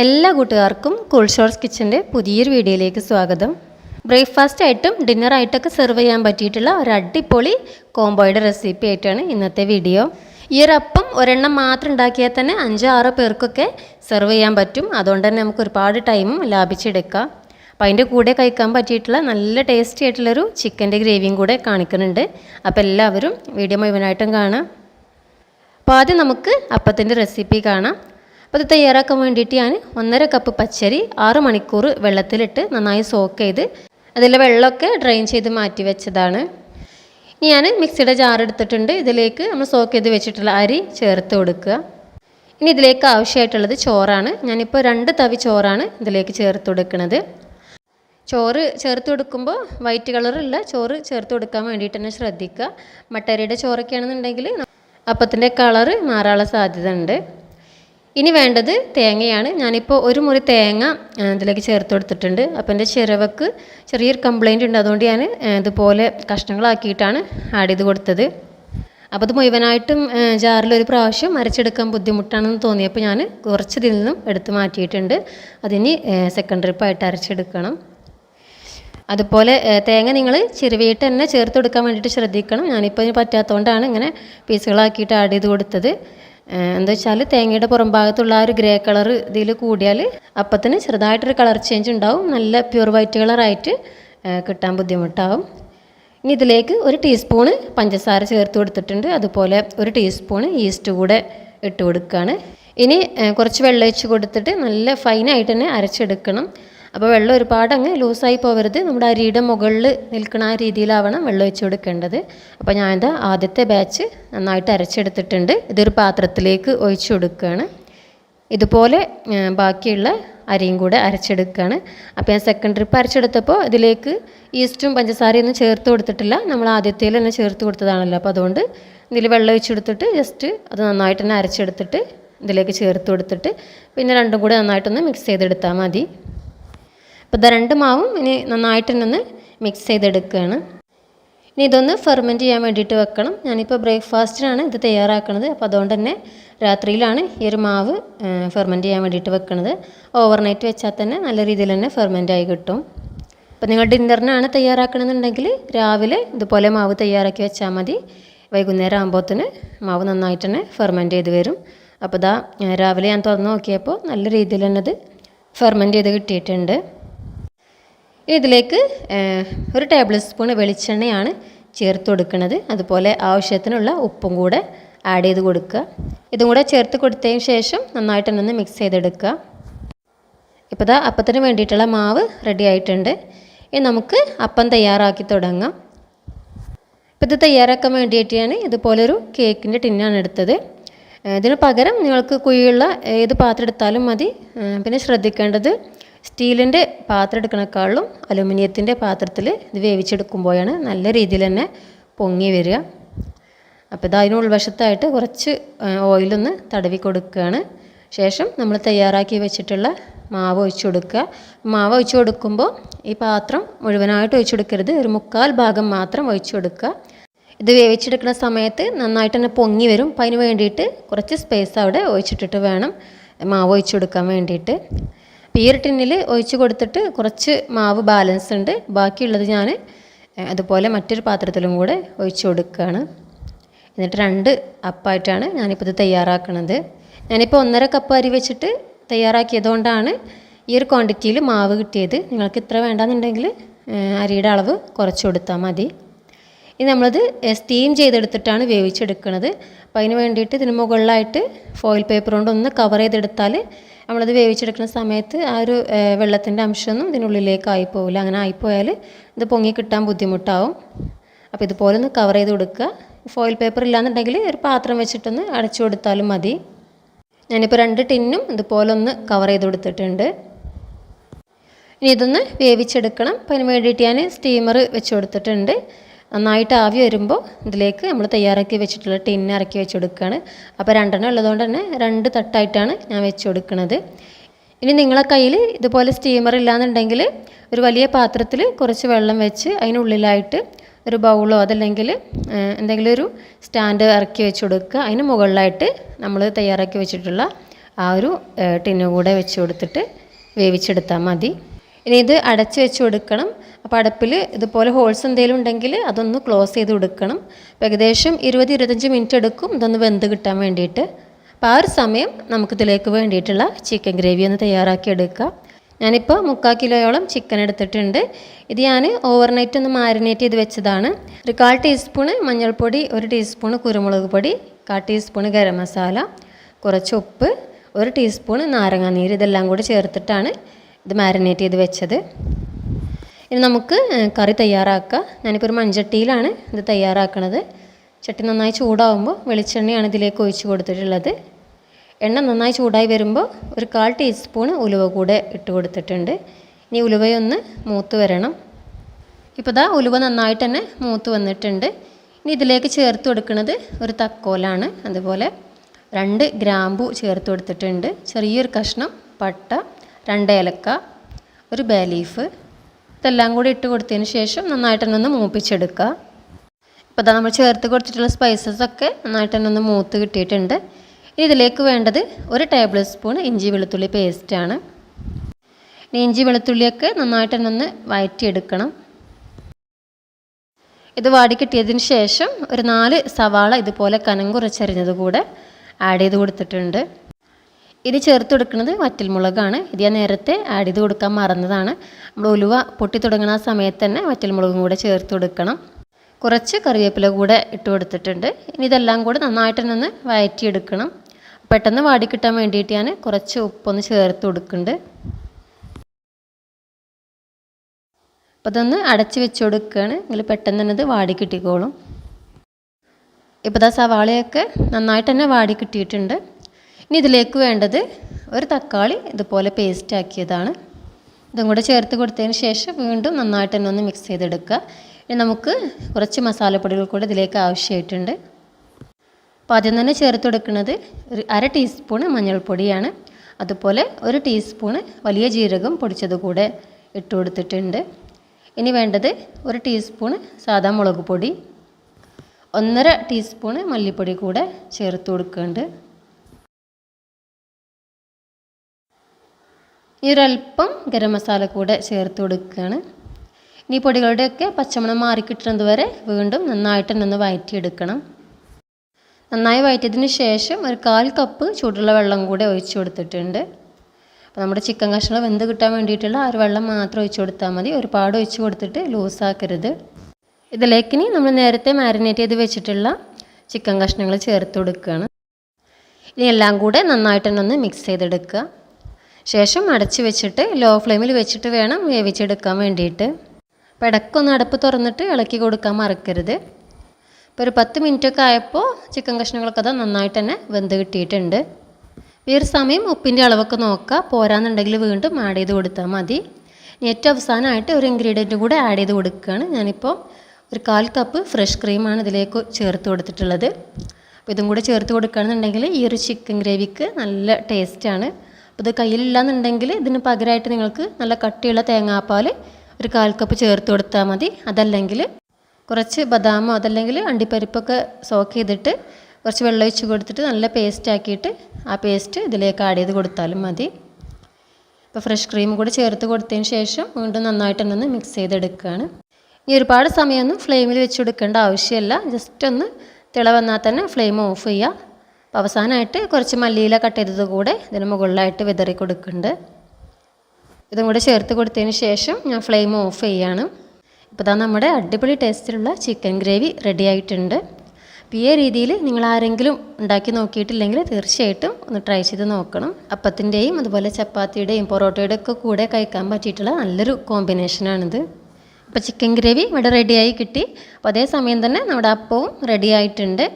എല്ലാ കൂട്ടുകാർക്കും cool shorts കിച്ചന്റെ പുതിയൊരു വീഡിയോയിലേക്ക് സ്വാഗതം. ബ്രേക്ക്ഫാസ്റ്റ് ആയിട്ടും ഡിന്നർ ആയിട്ടൊക്കെ സെർവ് ചെയ്യാൻ പറ്റിയിട്ടുള്ള ഒരു അടിപൊളി കോംബോയുടെ റെസിപ്പി ആയിട്ടാണ് ഇന്നത്തെ വീഡിയോ. ഈ ഒരു അപ്പം ഒരെണ്ണം മാത്രം ഉണ്ടാക്കിയാൽ തന്നെ അഞ്ചോ ആറോ പേർക്കൊക്കെ സെർവ് ചെയ്യാൻ പറ്റും. അതുകൊണ്ട് തന്നെ നമുക്ക് ഒരുപാട് ടൈമും ലാഭിച്ചെടുക്കാം. അപ്പം അതിന്റെ കൂടെ കഴിക്കാൻ പറ്റിയിട്ടുള്ള നല്ല ടേസ്റ്റി ആയിട്ടുള്ളൊരു ചിക്കന്റെ ഗ്രേവിയും കൂടെ കാണിക്കുന്നുണ്ട്. അപ്പോൾ എല്ലാവരും വീഡിയോ മുഴുവനായിട്ടും കാണാം. അപ്പോൾ ആദ്യം നമുക്ക് അപ്പത്തിന്റെ റെസിപ്പി കാണാം. അപ്പോൾ ഇത് തയ്യാറാക്കാൻ വേണ്ടിയിട്ട് ഞാൻ ഒന്നര കപ്പ് പച്ചരി ആറ് മണിക്കൂർ വെള്ളത്തിലിട്ട് നന്നായി സോക്ക് ചെയ്ത് അതിലെ വെള്ളമൊക്കെ ഡ്രെയിൻ ചെയ്ത് മാറ്റി വെച്ചതാണ്. ഇനി ഞാൻ മിക്സിയുടെ ജാർ എടുത്തിട്ടുണ്ട്. ഇതിലേക്ക് നമ്മൾ സോക്ക് ചെയ്ത് വെച്ചിട്ടുള്ള അരി ചേർത്ത് കൊടുക്കുക. ഇനി ഇതിലേക്ക് ആവശ്യമായിട്ടുള്ളത് ചോറാണ്. ഞാനിപ്പോൾ രണ്ട് തവി ചോറാണ് ഇതിലേക്ക് ചേർത്ത് കൊടുക്കുന്നത് ചോറ് ചേർത്ത് കൊടുക്കുമ്പോൾ വൈറ്റ് കളറുള്ള ചോറ് ചേർത്ത് കൊടുക്കാൻ വേണ്ടിയിട്ട് തന്നെ ശ്രദ്ധിക്കുക. മട്ടരിയുടെ ചോറൊക്കെയാണെന്നുണ്ടെങ്കിൽ അപ്പത്തിന്റെ കളറ് മാറാനുള്ള സാധ്യത ഉണ്ട് ഇനി വേണ്ടത് തേങ്ങയാണ്. ഞാനിപ്പോൾ ഒരു മുറി തേങ്ങ ഇതിലേക്ക് ചേർത്ത് കൊടുത്തിട്ടുണ്ട്. അപ്പോൾ എന്റെ ചിരവക്ക് ചെറിയൊരു കംപ്ലൈന്റ് ഉണ്ട്. അതുകൊണ്ട് ഞാൻ ഇതുപോലെ കഷ്ണങ്ങളാക്കിയിട്ടാണ് ആഡ് ചെയ്ത് കൊടുത്തത്. അപ്പോൾ അത് മുഴുവനായിട്ടും ജാറിലൊരു പ്രാവശ്യം അരച്ചെടുക്കാൻ ബുദ്ധിമുട്ടാണെന്ന് തോന്നിയപ്പോൾ ഞാൻ കുറച്ച് ഇതിൽ നിന്നും എടുത്ത് മാറ്റിയിട്ടുണ്ട്. അതിന് സെക്കൻഡ് ട്രിപ്പായിട്ട് അരച്ചെടുക്കണം. അതുപോലെ തേങ്ങ നിങ്ങൾ ചിരുവിയിട്ട് തന്നെ ചേർത്ത് കൊടുക്കാൻ വേണ്ടിയിട്ട് ശ്രദ്ധിക്കണം. ഞാനിപ്പോൾ ഇതിന് പറ്റാത്തതുകൊണ്ടാണ് ഇങ്ങനെ പീസുകളാക്കിയിട്ട് ആഡ് ചെയ്ത് കൊടുത്തത്. എന്താ വെച്ചാൽ തേങ്ങയുടെ പുറം ഭാഗത്തുള്ള ആ ഒരു ഗ്രേ കളർ ഇതിൽ കൂടിയാൽ അപ്പത്തിന് ചെറുതായിട്ടൊരു കളർ ചേഞ്ച് ഉണ്ടാവും. നല്ല പ്യൂർ വൈറ്റ് കളറായിട്ട് കിട്ടാൻ ബുദ്ധിമുട്ടാവും. ഇനി ഇതിലേക്ക് ഒരു ടീസ്പൂണ് പഞ്ചസാര ചേർത്ത് കൊടുത്തിട്ടുണ്ട്. അതുപോലെ ഒരു ടീസ്പൂണ് ഈസ്റ്റ് കൂടെ ഇട്ട് കൊടുക്കുകയാണ് ഇനി കുറച്ച് വെള്ളം ഒഴിച്ച് കൊടുത്തിട്ട് നല്ല ഫൈനായിട്ട് തന്നെ അരച്ചെടുക്കണം. അപ്പോൾ വെള്ളം ഒരുപാട് അങ്ങ് ലൂസായി പോകരുത് നമ്മുടെ അരിയുടെ മുകളിൽ നിൽക്കുന്ന ആ രീതിയിലാവണം വെള്ളം ഒഴിച്ച് കൊടുക്കേണ്ടത്. അപ്പോൾ ഞാനിത് ആദ്യത്തെ ബാച്ച് നന്നായിട്ട് അരച്ചെടുത്തിട്ടുണ്ട്. ഇതൊരു പാത്രത്തിലേക്ക് ഒഴിച്ചു കൊടുക്കുകയാണ്. ഇതുപോലെ ബാക്കിയുള്ള അരിയും കൂടെ അരച്ചെടുക്കുകയാണ്. അപ്പോൾ ഞാൻ സെക്കൻഡ് ട്രിപ്പ് അരച്ചെടുത്തപ്പോൾ ഇതിലേക്ക് ഈസ്റ്റും പഞ്ചസാരയും ഒന്നും ചേർത്ത് കൊടുത്തിട്ടില്ല. നമ്മൾ ആദ്യത്തേൽ തന്നെ ചേർത്ത് കൊടുത്തതാണല്ലോ. അപ്പോൾ അതുകൊണ്ട് ഇതിൽ വെള്ളം ഒഴിച്ചെടുത്തിട്ട് ജസ്റ്റ് അത് നന്നായിട്ട് തന്നെ അരച്ചെടുത്തിട്ട് ഇതിലേക്ക് ചേർത്ത് കൊടുത്തിട്ട് പിന്നെ രണ്ടും കൂടെ നന്നായിട്ടൊന്ന് മിക്സ് ചെയ്തെടുത്താൽ മതി. അപ്പോൾ ഇത് രണ്ട് മാവും ഇനി നന്നായിട്ട് തന്നെ ഒന്ന് മിക്സ് ചെയ്തെടുക്കുകയാണ്. ഇനി ഇതൊന്ന് ഫെർമെന്റ് ചെയ്യാൻ വേണ്ടിയിട്ട് വെക്കണം. ഞാനിപ്പോൾ ബ്രേക്ക്ഫാസ്റ്റിനാണ് ഇത് തയ്യാറാക്കുന്നത് അപ്പോൾ അതുകൊണ്ട് തന്നെ രാത്രിയിലാണ് ഈ ഒരു മാവ് ഫെർമെന്റ് ചെയ്യാൻ വേണ്ടിയിട്ട് വെക്കുന്നത് ഓവർനൈറ്റ് വെച്ചാൽ തന്നെ നല്ല രീതിയിൽ തന്നെ ഫെർമെന്റ് ആയി കിട്ടും. അപ്പോൾ നിങ്ങൾ ഡിന്നറിനാണ് തയ്യാറാക്കണമെന്നുണ്ടെങ്കിൽ രാവിലെ ഇതുപോലെ മാവ് തയ്യാറാക്കി വെച്ചാൽ മതി. വൈകുന്നേരം ആകുമ്പോഴത്തേന് മാവ് നന്നായിട്ട് തന്നെ ഫെർമെന്റ് ചെയ്ത് വരും. അപ്പോൾ ഇതാ രാവിലെ ഞാൻ തുറന്ന് നോക്കിയപ്പോൾ നല്ല രീതിയിൽ തന്നെ അത് ഫെർമെന്റ് ചെയ്ത് കിട്ടിയിട്ടുണ്ട്. ഇതിലേക്ക് ഒരു ടേബിൾ സ്പൂൺ വെളിച്ചെണ്ണയാണ് ചേർത്ത് കൊടുക്കുന്നത്. അതുപോലെ ആവശ്യത്തിനുള്ള ഉപ്പും കൂടെ ആഡ് ചെയ്ത് കൊടുക്കുക. ഇതും കൂടെ ചേർത്ത് കൊടുത്തതിന് ശേഷം നന്നായിട്ട് ഒന്ന് മിക്സ് ചെയ്തെടുക്കുക. ഇപ്പോൾ ദാ അപ്പത്തിന് വേണ്ടിയിട്ടുള്ള മാവ് റെഡി ആയിട്ടുണ്ട്. ഇനി നമുക്ക് അപ്പം തയ്യാറാക്കി തുടങ്ങാം. ഇപ്പോൾ ഇത് തയ്യാറാക്കാൻ വേണ്ടിയിട്ടാണ് ഇതുപോലൊരു കേക്കിന്റെ ടിന്നാണ് എടുത്തത്. ഇതിന് പകരം നിങ്ങൾക്ക് കുഴിയുള്ള ഏത് പാത്രം എടുത്താലും മതി. പിന്നെ ശ്രദ്ധിക്കേണ്ടത് സ്റ്റീലിന്റെ പാത്രം എടുക്കണേക്കാളും അലുമിനിയത്തിന്റെ പാത്രത്തിൽ ഇത് വേവിച്ചെടുക്കുമ്പോഴാണ് നല്ല രീതിയിൽ തന്നെ പൊങ്ങി വരിക. അപ്പോൾ ഇത് അതിന് ഉൾവശത്തായിട്ട് കുറച്ച് ഓയിലൊന്ന് തടവി കൊടുക്കുകയാണ്. ശേഷം നമ്മൾ തയ്യാറാക്കി വെച്ചിട്ടുള്ള മാവ് ഒഴിച്ചു കൊടുക്കുക. മാവ് ഒഴിച്ചു കൊടുക്കുമ്പോൾ ഈ പാത്രം മുഴുവനായിട്ട് ഒഴിച്ചു കൊടുക്കരുത്. ഒരു മുക്കാൽ ഭാഗം മാത്രം ഒഴിച്ചു കൊടുക്കുക. ഇത് വേവിച്ചെടുക്കുന്ന സമയത്ത് നന്നായിട്ട് തന്നെ പൊങ്ങി വരും. അപ്പം അതിന് വേണ്ടിയിട്ട് കുറച്ച് സ്പേസ് അവിടെ ഒഴിച്ചിട്ടിട്ട് വേണം മാവ് ഒഴിച്ചു കൊടുക്കാൻ വേണ്ടിയിട്ട്. ഒരു ടിന്നിൽ ഒഴിച്ച് കൊടുത്തിട്ട് കുറച്ച് മാവ് ബാലൻസ് ഉണ്ട്. ബാക്കിയുള്ളത് ഞാൻ അതുപോലെ മറ്റൊരു പാത്രത്തിലും കൂടെ ഒഴിച്ചു കൊടുക്കുകയാണ് എന്നിട്ട് രണ്ട് അപ്പായിട്ടാണ് ഞാനിപ്പോൾ ഇത് തയ്യാറാക്കുന്നത് ഞാനിപ്പോൾ ഒന്നര കപ്പ് അരി വെച്ചിട്ട് തയ്യാറാക്കിയതുകൊണ്ടാണ് ഈ ഒരു ക്വാണ്ടിറ്റിയിൽ മാവ് കിട്ടിയത്. നിങ്ങൾക്ക് ഇത്ര വേണ്ടാന്നുണ്ടെങ്കിൽ അരിയുടെ അളവ് കുറച്ച് കൊടുത്താൽ മതി. ഇനി നമ്മളത് സ്റ്റീം ചെയ്തെടുത്തിട്ടാണ് വേവിച്ചെടുക്കുന്നത് അപ്പോൾ അതിന് വേണ്ടിയിട്ട് ഇതിന് മുകളിലായിട്ട് ഫോയിൽ പേപ്പർ കൊണ്ട് ഒന്ന് കവർ ചെയ്തെടുത്താൽ നമ്മളത് വേവിച്ചെടുക്കുന്ന സമയത്ത് ആ ഒരു വെള്ളത്തിന്റെ അംശമൊന്നും ഇതിനുള്ളിലേക്ക് ആയിപ്പോവില്ല അങ്ങനെ ആയിപ്പോയാൽ ഇത് പൊങ്ങി കിട്ടാൻ ബുദ്ധിമുട്ടാവും. അപ്പോൾ ഇതുപോലെ ഒന്ന് കവർ ചെയ്ത് കൊടുക്കുക. ഫോയിൽ പേപ്പർ ഇല്ലാന്നുണ്ടെങ്കിൽ ഒരു പാത്രം വെച്ചിട്ടൊന്ന് അടച്ചു കൊടുത്താലും മതി. ഞാനിപ്പോൾ രണ്ട് ടിന്നും ഇതുപോലെ ഒന്ന് കവർ ചെയ്ത് കൊടുത്തിട്ടുണ്ട്. ഇനി ഇതൊന്ന് വേവിച്ചെടുക്കണം. അപ്പം അതിന് വേണ്ടിയിട്ട് ഞാൻ സ്റ്റീമർ വെച്ച് കൊടുത്തിട്ടുണ്ട്. നന്നായിട്ട് ആവി വരുമ്പോൾ ഇതിലേക്ക് നമ്മൾ തയ്യാറാക്കി വെച്ചിട്ടുള്ള ടിന്ന് ഇറക്കി വെച്ച് കൊടുക്കുകയാണ് അപ്പോൾ രണ്ടെണ്ണം ഉള്ളതുകൊണ്ട് തന്നെ രണ്ട് തട്ടായിട്ടാണ് ഞാൻ വെച്ച് കൊടുക്കുന്നത് ഇനി നിങ്ങളെ കയ്യിൽ ഇതുപോലെ സ്റ്റീമർ ഇല്ലാന്നുണ്ടെങ്കിൽ ഒരു വലിയ പാത്രത്തിൽ കുറച്ച് വെള്ളം വെച്ച് അതിനുള്ളിലായിട്ട് ഒരു ബൗളോ അതല്ലെങ്കിൽ എന്തെങ്കിലും ഒരു സ്റ്റാൻഡ് ഇറക്കി വെച്ച് കൊടുക്കുക അതിന് മുകളിലായിട്ട് നമ്മൾ തയ്യാറാക്കി വെച്ചിട്ടുള്ള ആ ഒരു ടിന്നു കൂടെ വെച്ച് കൊടുത്തിട്ട് വേവിച്ചെടുത്താൽ മതി. ഇനി ഇത് അടച്ച് വെച്ച് കൊടുക്കണം. അപ്പോൾ അടുപ്പിൽ ഇതുപോലെ ഹോൾസ് എന്തെങ്കിലും ഉണ്ടെങ്കിൽ അതൊന്ന് ക്ലോസ് ചെയ്ത് കൊടുക്കണം. ഏകദേശം ഇരുപത് ഇരുപത്തഞ്ച് മിനിറ്റ് എടുക്കും. ഇതൊന്ന് വെന്ത് കിട്ടാൻ വേണ്ടിയിട്ട്. അപ്പോൾ ആ ഒരു സമയം നമുക്കിതിലേക്ക് വേണ്ടിയിട്ടുള്ള ചിക്കൻ ഗ്രേവി ഒന്ന് തയ്യാറാക്കി എടുക്കാം. ഞാനിപ്പോൾ മുക്കാൽ കിലോയോളം ചിക്കൻ എടുത്തിട്ടുണ്ട്. ഇത് ഞാൻ ഓവർനൈറ്റ് ഒന്ന് മാരിനേറ്റ് ചെയ്ത് വെച്ചതാണ്. ഒരു കാൽ ടീസ്പൂണ് മഞ്ഞൾപ്പൊടി ഒരു ടീസ്പൂണ് കുരുമുളക് പൊടി കാൽ ടീസ്പൂണ് ഗരം മസാല കുറച്ച് ഉപ്പ് ഒരു ടീസ്പൂണ് നാരങ്ങാനീര് ഇതെല്ലാം കൂടി ചേർത്തിട്ടാണ് ഇത് മാരിനേറ്റ് ചെയ്ത് വെച്ചത്. ഇനി നമുക്ക് കറി തയ്യാറാക്കാം. ഞാനിപ്പോൾ ഒരു മൺചട്ടിയിലാണ് ഇത് തയ്യാറാക്കണത്. ചട്ടി നന്നായി ചൂടാവുമ്പോൾ വെളിച്ചെണ്ണയാണ് ഇതിലേക്ക് ഒഴിച്ചു കൊടുത്തിട്ടുള്ളത്. എണ്ണ നന്നായി ചൂടായി വരുമ്പോൾ ഒരു കാൽ ടീസ്പൂൺ ഉലുവ കൂടെ ഇട്ട് കൊടുത്തിട്ടുണ്ട്. ഇനി ഉലുവയൊന്ന് മൂത്ത് വരണം. ഇപ്പോൾ ദാ ഉലുവ നന്നായിട്ട് തന്നെ മൂത്ത് വന്നിട്ടുണ്ട്. ഇനി ഇതിലേക്ക് ചേർത്ത് കൊടുക്കുന്നത് ഒരു തക്കോലാണ്. അതുപോലെ രണ്ട് ഗ്രാമ്പു ചേർത്ത് കൊടുത്തിട്ടുണ്ട്. ചെറിയൊരു കഷ്ണം പട്ട രണ്ട് ഏലക്ക ഒരു ബേ ലീഫ് ഇതെല്ലാം കൂടി ഇട്ട് കൊടുത്തതിന് ശേഷം നന്നായിട്ട് തന്നെ ഒന്ന് മൂപ്പിച്ചെടുക്കുക ഇപ്പോൾ ഇതാ നമ്മൾ ചേർത്ത് കൊടുത്തിട്ടുള്ള സ്പൈസസ് ഒക്കെ നന്നായിട്ട് തന്നെ ഒന്ന് മൂത്ത് കിട്ടിയിട്ടുണ്ട്. ഇനി ഇതിലേക്ക് വേണ്ടത് ഒരു ടേബിൾ സ്പൂൺ ഇഞ്ചി വെളുത്തുള്ളി പേസ്റ്റാണ് ഇനി ഇഞ്ചി വെളുത്തുള്ളിയൊക്കെ നന്നായിട്ട് തന്നെ ഒന്ന് ഇത് വാടി കിട്ടിയതിന് ശേഷം ഒരു നാല് സവാള ഇതുപോലെ കനം കുറച്ചരിഞ്ഞത് കൂടെ ആഡ് ചെയ്ത് കൊടുത്തിട്ടുണ്ട്. ഇത് ചേർത്ത് കൊടുക്കുന്നത് വറ്റൽമുളകാണ്. ഇത് ഞാൻ നേരത്തെ ആഡ് ചെയ്ത് കൊടുക്കാൻ മറന്നതാണ്. നമ്മൾ ഉലുവ പൊട്ടി തുടങ്ങുന്ന ആ സമയത്ത് തന്നെ വറ്റൽമുളകും കൂടെ ചേർത്ത് കൊടുക്കണം. കുറച്ച് കറിവേപ്പില കൂടെ ഇട്ട് കൊടുത്തിട്ടുണ്ട്. ഇനി ഇതെല്ലാം കൂടെ നന്നായിട്ട് തന്നെ ഒന്ന് പെട്ടെന്ന് വാടി കിട്ടാൻ വേണ്ടിയിട്ട് ഞാൻ കുറച്ച് ഉപ്പൊന്ന് ചേർത്ത് കൊടുക്കുന്നുണ്ട്. അപ്പോൾ അതൊന്ന് അടച്ച് വെച്ച് കൊടുക്കുകയാണ്. എങ്കിൽ പെട്ടെന്ന് തന്നെ ഇത് വാടി കിട്ടിക്കോളും. ഇപ്പോൾ ദാ സവാളയൊക്കെ നന്നായിട്ട് തന്നെ വാടി കിട്ടിയിട്ടുണ്ട്. ഇനി ഇതിലേക്ക് വേണ്ടത് ഒരു തക്കാളി ഇതുപോലെ പേസ്റ്റ് ആക്കിയതാണ്. ഇതും കൂടെ ചേർത്ത് കൊടുത്തതിന് ശേഷം വീണ്ടും നന്നായിട്ട് തന്നെ ഒന്ന് മിക്സ് ചെയ്തെടുക്കുക. ഇനി നമുക്ക് കുറച്ച് മസാലപ്പൊടികൾ കൂടെ ഇതിലേക്ക് ആവശ്യമായിട്ടുണ്ട്. അപ്പോൾ ആദ്യം തന്നെ ചേർത്ത് കൊടുക്കുന്നത് ഒരു അര ടീസ്പൂണ് മഞ്ഞൾപ്പൊടിയാണ്. അതുപോലെ ഒരു ടീസ്പൂണ് വലിയ ജീരകം പൊടിച്ചത് കൂടെ ഇട്ട് കൊടുത്തിട്ടുണ്ട്. ഇനി വേണ്ടത് ഒരു ടീസ്പൂണ് സാധാ മുളക് പൊടി. ഒന്നര ടീസ്പൂണ് മല്ലിപ്പൊടി കൂടെ ചേർത്ത് കൊടുക്കുന്നുണ്ട്. ഈ ഒരല്പം ഗരം മസാല കൂടെ ചേർത്ത് കൊടുക്കുകയാണ്. ഇനി പൊടികളുടെയൊക്കെ പച്ചമണം മാറിക്കിട്ടുന്നത് വരെ വീണ്ടും നന്നായിട്ട് തന്നെ ഒന്ന് വയറ്റിയെടുക്കണം. നന്നായി വയറ്റിയതിന് ശേഷം ഒരു കാൽ കപ്പ് ചൂടുള്ള വെള്ളം കൂടെ ഒഴിച്ചു കൊടുത്തിട്ടുണ്ട്. അപ്പോൾ നമ്മുടെ ചിക്കൻ കഷ്ണം വെന്ത് കിട്ടാൻ വേണ്ടിയിട്ടുള്ള ആ ഒരു വെള്ളം മാത്രം ഒഴിച്ചു കൊടുത്താൽ മതി. ഒരുപാട് ഒഴിച്ച് കൊടുത്തിട്ട് ലൂസാക്കരുത്. ഇതിലേക്ക് ഇനി നമ്മൾ നേരത്തെ മാരിനേറ്റ് ചെയ്ത് വെച്ചിട്ടുള്ള ചിക്കൻ കഷ്ണങ്ങൾ ചേർത്ത് കൊടുക്കുകയാണ്. ഇനി എല്ലാം കൂടെ നന്നായിട്ട് തന്നെ ഒന്ന് മിക്സ് ചെയ്തെടുക്കുക. ശേഷം അടച്ചു വെച്ചിട്ട് ലോ ഫ്ലെയിമിൽ വെച്ചിട്ട് വേണം വേവിച്ചെടുക്കാൻ വേണ്ടിയിട്ട്. അപ്പോൾ ഇടയ്ക്കൊന്ന് അടുപ്പ് തുറന്നിട്ട് ഇളക്കി കൊടുക്കാൻ മറക്കരുത്. ഇപ്പോൾ ഒരു പത്ത് മിനിറ്റൊക്കെ ആയപ്പോൾ ചിക്കൻ കഷ്ണങ്ങളൊക്കെ അത് നന്നായിട്ട് തന്നെ വെന്ത് കിട്ടിയിട്ടുണ്ട്. ഈ ഒരു സമയം ഉപ്പിന്റെ അളവൊക്കെ നോക്കുക പോരാന്നുണ്ടെങ്കിൽ വീണ്ടും ആഡ് ചെയ്ത് കൊടുത്താൽ മതി. ഏറ്റവും അവസാനമായിട്ട് ഒരു ഇൻഗ്രീഡിയന്റ് കൂടെ ആഡ് ചെയ്ത് കൊടുക്കുകയാണ്. ഞാനിപ്പോൾ ഒരു കാൽ കപ്പ് ഫ്രഷ് ക്രീമാണ് ഇതിലേക്ക് ചേർത്ത് കൊടുത്തിട്ടുള്ളത്. അപ്പോൾ ഇതും കൂടെ ചേർത്ത് കൊടുക്കുകയാണെന്നുണ്ടെങ്കിൽ ഈ ഒരു ചിക്കൻ ഗ്രേവിക്ക് നല്ല ടേസ്റ്റാണ് അപ്പോൾ ഇത് കയ്യിലില്ലാന്നുണ്ടെങ്കിൽ ഇതിന് പകരമായിട്ട് നിങ്ങൾക്ക് നല്ല കട്ടിയുള്ള തേങ്ങാപ്പാൽ ഒരു കാൽ കപ്പ് ചേർത്ത് കൊടുത്താൽ മതി. അതല്ലെങ്കിൽ കുറച്ച് ബദാമോ അതല്ലെങ്കിൽ അണ്ടിപ്പരിപ്പൊക്കെ സോക്ക് ചെയ്തിട്ട് കുറച്ച് വെള്ളം ഒഴിച്ച് കൊടുത്തിട്ട് നല്ല പേസ്റ്റ് ആക്കിയിട്ട് ആ പേസ്റ്റ് ഇതിലേക്ക് ആഡ് ചെയ്ത് കൊടുത്താലും മതി. ഇപ്പോൾ ഫ്രഷ് ക്രീം കൂടി ചേർത്ത് കൊടുത്തതിന് ശേഷം വീണ്ടും നന്നായിട്ട് ഒന്ന് മിക്സ് ചെയ്തെടുക്കുകയാണ്. ഇനി ഒരുപാട് സമയമൊന്നും ഫ്ലെയിമിൽ വെച്ച് കൊടുക്കേണ്ട ആവശ്യമില്ല. ജസ്റ്റ് ഒന്ന് തിള വന്നാൽ തന്നെ ഫ്ലെയിം ഓഫ് ചെയ്യുക. അപ്പോൾ അവസാനമായിട്ട് കുറച്ച് മല്ലിയില കട്ട് ചെയ്തത് കൂടെ ഇതിന് മുകളിലായിട്ട് വിതറി കൊടുക്കുന്നുണ്ട്. ഇതും കൂടെ ചേർത്ത് കൊടുത്തതിന് ശേഷം ഞാൻ ഫ്ലെയിം ഓഫ് ചെയ്യാണ്. ഇപ്പോൾ ഇതാ നമ്മുടെ അടിപൊളി ടേസ്റ്റിലുള്ള ചിക്കൻ ഗ്രേവി റെഡി ആയിട്ടുണ്ട്. അപ്പോൾ ഈ രീതിയിൽ നിങ്ങൾ ആരെങ്കിലും ഉണ്ടാക്കി നോക്കിയിട്ടില്ലെങ്കിൽ തീർച്ചയായിട്ടും ഒന്ന് ട്രൈ ചെയ്ത് നോക്കണം. അപ്പത്തിന്റെയും അതുപോലെ ചപ്പാത്തിയുടെയും പൊറോട്ടയുടെ ഒക്കെ കൂടെ കഴിക്കാൻ പറ്റിയിട്ടുള്ള നല്ലൊരു കോമ്പിനേഷനാണിത് അപ്പോൾ ചിക്കൻ ഗ്രേവി ഇവിടെ റെഡിയായി കിട്ടി. അപ്പോൾ അതേ സമയം തന്നെ നമ്മുടെ അപ്പവും റെഡി ആയിട്ടുണ്ട്.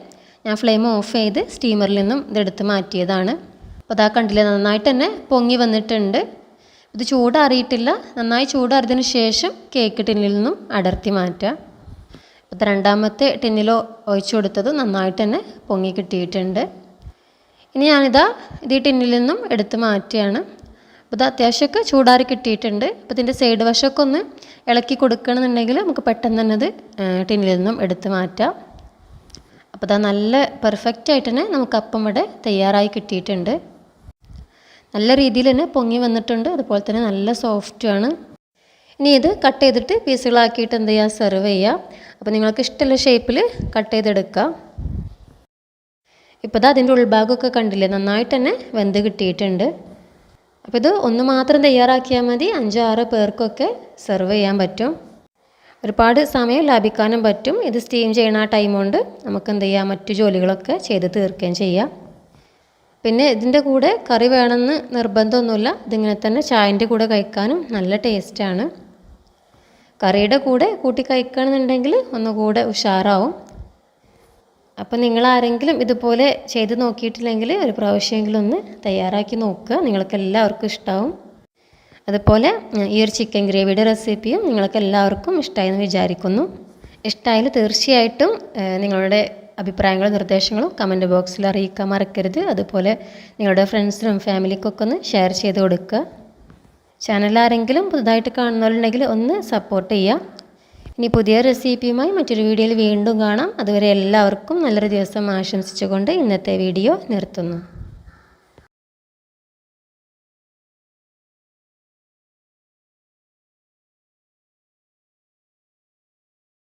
ഞാൻ ഫ്ലെയിം ഓഫ് ചെയ്ത് സ്റ്റീമറിൽ നിന്നും ഇതെടുത്ത് മാറ്റിയതാണ്. അപ്പോൾ അതാ കണ്ടില്ല നന്നായിട്ട് തന്നെ പൊങ്ങി വന്നിട്ടുണ്ട്. ഇത് ചൂടാറിയിട്ടില്ല. നന്നായി ചൂടാറിയതിന് ശേഷം കേക്ക് ടിന്നിൽ നിന്നും അടർത്തി മാറ്റുക. അപ്പോൾ രണ്ടാമത്തെ ടിന്നിലോ ഒഴിച്ചു കൊടുത്തത് നന്നായിട്ട് തന്നെ പൊങ്ങി കിട്ടിയിട്ടുണ്ട്. ഇനി ഞാനിതാ ഇത് ഈ ടിന്നിൽ നിന്നും എടുത്ത് മാറ്റുകയാണ്. അപ്പോൾ ഇത് അത്യാവശ്യമൊക്കെ ചൂടാറി കിട്ടിയിട്ടുണ്ട്. അപ്പോൾ ഇതിന്റെ സൈഡ് വശമൊക്കെ ഒന്ന് ഇളക്കി കൊടുക്കണമെന്നുണ്ടെങ്കിൽ നമുക്ക് പെട്ടെന്ന് തന്നെ അത് ടിന്നിൽ നിന്നും എടുത്ത് മാറ്റാം. അപ്പോൾ ഇതാ നല്ല പെർഫെക്റ്റ് ആയിട്ട് തന്നെ നമുക്ക് അപ്പം ഇവിടെ തയ്യാറായി കിട്ടിയിട്ടുണ്ട്. നല്ല രീതിയിൽ തന്നെ പൊങ്ങി വന്നിട്ടുണ്ട്. അതുപോലെ തന്നെ നല്ല സോഫ്റ്റുമാണ് ഇനി ഇത് കട്ട് ചെയ്തിട്ട് പീസുകളാക്കിയിട്ട് എന്ത് ചെയ്യുക സെർവ് ചെയ്യുക അപ്പോൾ നിങ്ങൾക്ക് ഇഷ്ടമുള്ള ഷേപ്പിൽ കട്ട് ചെയ്തെടുക്കുക ഇപ്പോൾ ഇത് അതിന്റെ ഉൾഭാഗമൊക്കെ കണ്ടില്ലേ? നന്നായിട്ട് തന്നെ വെന്ത് കിട്ടിയിട്ടുണ്ട്. അപ്പോൾ ഇത് ഒന്ന് മാത്രം തയ്യാറാക്കിയാൽ മതി. അഞ്ചോ ആറോ പേർക്കൊക്കെ സെർവ് ചെയ്യാൻ പറ്റും. ഒരുപാട് സമയം ലാഭിക്കാനും പറ്റും. ഇത് സ്റ്റീം ചെയ്യണ ആ ടൈം കൊണ്ട് നമുക്ക് എന്ത് ചെയ്യാം? മറ്റു ജോലികളൊക്കെ ചെയ്ത് തീർക്കുകയും ചെയ്യാം. പിന്നെ ഇതിന്റെ കൂടെ കറി വേണമെന്ന് നിർബന്ധമൊന്നുമില്ല. ഇതിങ്ങനെ തന്നെ ചായന്റെ കൂടെ കഴിക്കാനും നല്ല ടേസ്റ്റാണ് കറിയുടെ കൂടെ കൂട്ടി കഴിക്കുകയാണെന്നുണ്ടെങ്കിൽ ഒന്നുകൂടെ ഉഷാറാവും. അപ്പോൾ നിങ്ങൾ ആരെങ്കിലും ഇതുപോലെ ചെയ്ത് നോക്കിയിട്ടില്ലെങ്കിൽ ഒരു പ്രാവശ്യമെങ്കിലും ഒന്ന് തയ്യാറാക്കി നോക്കുക. നിങ്ങൾക്ക് എല്ലാവർക്കും ഇഷ്ടമാവും അതുപോലെ ഈ ഒരു ചിക്കൻ ഗ്രേവിയുടെ റെസിപ്പിയും നിങ്ങൾക്ക് എല്ലാവർക്കും ഇഷ്ടമായെന്ന് വിചാരിക്കുന്നു. ഇഷ്ടമായാൽ തീർച്ചയായിട്ടും നിങ്ങളുടെ അഭിപ്രായങ്ങളും നിർദ്ദേശങ്ങളും കമന്റ് ബോക്സിൽ അറിയിക്കാൻ മറക്കരുത്. അതുപോലെ നിങ്ങളുടെ ഫ്രണ്ട്സിനും ഫാമിലിക്കൊക്കെ ഒന്ന് ഷെയർ ചെയ്ത് കൊടുക്കുക. ചാനൽ ആരെങ്കിലും പുതുതായിട്ട് കാണുന്നവരുണ്ടെങ്കിൽ ഒന്ന് സപ്പോർട്ട് ചെയ്യുക. ഇനി പുതിയ റെസിപ്പിയുമായി മറ്റൊരു വീഡിയോയിൽ വീണ്ടും കാണാം. അതുവരെ എല്ലാവർക്കും നല്ലൊരു ദിവസം ആശംസിച്ചുകൊണ്ട് ഇന്നത്തെ വീഡിയോ നിർത്തുന്നു.